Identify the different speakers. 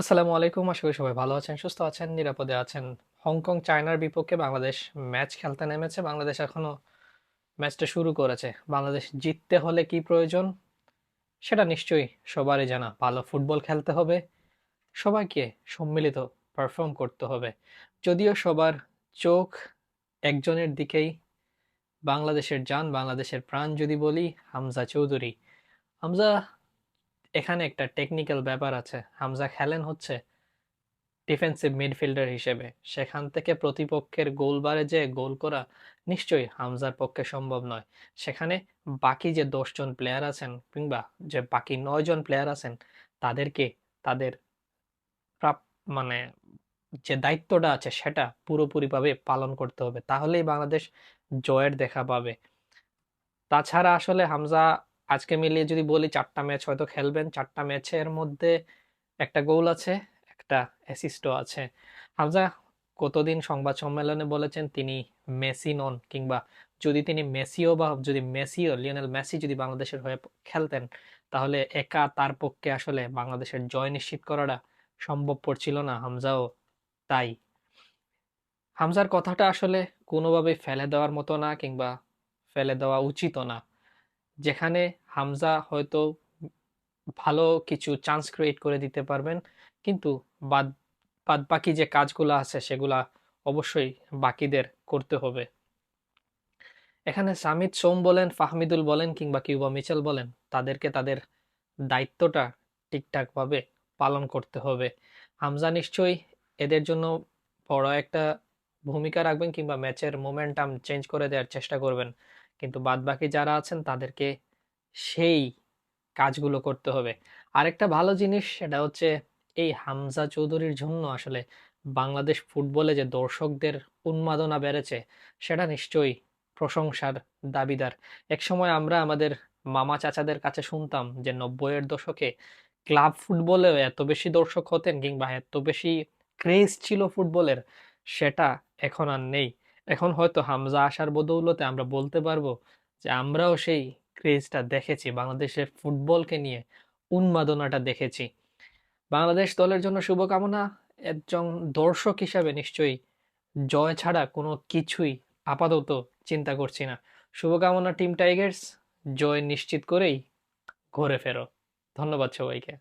Speaker 1: আসসালামু আলাইকুম, আশা করি সবাই ভালো আছেন, সুস্থ আছেন, নিরাপদে আছেন। হংকং, চায়নার বিপক্ষে বাংলাদেশ ম্যাচ খেলতে নেমেছে। বাংলাদেশ এখনও ম্যাচটা শুরু করেছে। বাংলাদেশ জিততে হলে কি প্রয়োজন? সেটা নিশ্চয়ই সবারই জানা। ভালো ফুটবল খেলতে হবে, সবাইকে সম্মিলিত পারফর্ম করতে হবে। যদিও সবার চোখ একজনের দিকেই বাংলাদেশের যান, বাংলাদেশের প্রাণ যদি বলি, হামজা চৌধুরী। হামজা এখানে একটা টেকনিক্যাল ব্যাপার আছে। হামজা খেলেন হচ্ছে ডিফেন্সিভ মিডফিল্ডার হিসেবে। সেখান থেকে প্রতিপক্ষের গোল বারে যে গোল করা নিশ্চয়ই হামজার পক্ষে সম্ভব নয়। সেখানে বাকি যে দশজন প্লেয়ার আছেন কিংবা যে বাকি নয় জন প্লেয়ার আছেন, তাদেরকে তাদের মানে যে দায়িত্বটা আছে সেটা পুরোপুরিভাবে পালন করতে হবে। তাহলেই বাংলাদেশ জয়ের দেখা পাবে। তাছাড়া আসলে হামজা আজকে মিলিয়ে যদি বলি চারটা ম্যাচ হয়তো খেলবেন, চারটা ম্যাচের মধ্যে একটা গোল আছে, একটা অ্যাসিস্টও আছে। হামজা, কতদিন সংবাদ সম্মেলনে বলেছেন তিনি মেসি নন কিংবা যদি তিনি মেসিও বা যদি মেসিও, লিওনেল মেসি যদি বাংলাদেশের হয়ে খেলতেন, তাহলে একা তার পক্ষে আসলে বাংলাদেশের জয় নিশ্চিত করাটা সম্ভবপর ছিল না, হামজাও তাই। হামজার কথাটা আসলে কোনোভাবেই ফেলে দেওয়ার মতো না কিংবা ফেলে দেওয়া উচিতও না। যেখানে হামজা হয়তো ভালো কিছু চান্স ক্রিয়েট করে দিতে পারবেন। কিন্তু বাদ বাদ বাকি যে কাজগুলো আছে সেগুলা অবশ্যই বাকিদের করতে হবে। এখানে সামিদ সোম বলেন, ফাহমিদুল বলেন কিংবা কিউবা মিচেল বলেন, তাদেরকে তাদের দায়িত্বটা ঠিকঠাকভাবে পালন করতে হবে। হামজা নিশ্চয়ই এদের জন্য বড় একটা ভূমিকা রাখবেন কিংবা ম্যাচের মোমেন্টাম চেঞ্জ করে দেওয়ার চেষ্টা করবেন। কিন্তু বাদবাকি যারা আছেন তাদেরকে সেই কাজগুলো করতে হবে। আরেকটা ভালো জিনিস সেটা হচ্ছে এই হামজা চৌধুরীর জন্য আসলে বাংলাদেশ ফুটবলে যে দর্শকদের উন্মাদনা বেড়েছে, সেটা নিশ্চয়ই প্রশংসার দাবিদার। একসময় আমরা আমাদের মামা চাচাদের কাছে শুনতাম যে নব্বইয়ের দশকে ক্লাব ফুটবলেও এত বেশি দর্শক হতেন কিংবা এত বেশি ক্রেজ ছিল ফুটবলের, সেটা এখন আর নেই। এখন হয়তো হামজা আসার বদৌলতে আমরা বলতে পারব যে আমরাও সেই ক্রেজটা দেখেছি, বাংলাদেশের ফুটবলকে নিয়ে উন্মাদনাটা দেখেছি। বাংলাদেশ দলের জন্য শুভকামনা, একজন দর্শক হিসাবে নিশ্চয়ই জয় ছাড়া কোনো কিছুই আপাতত চিন্তা করছি না। শুভকামনা টিম টাইগার্স, জয় নিশ্চিত করেই ঘরে ফেরো। ধন্যবাদ সবাইকে।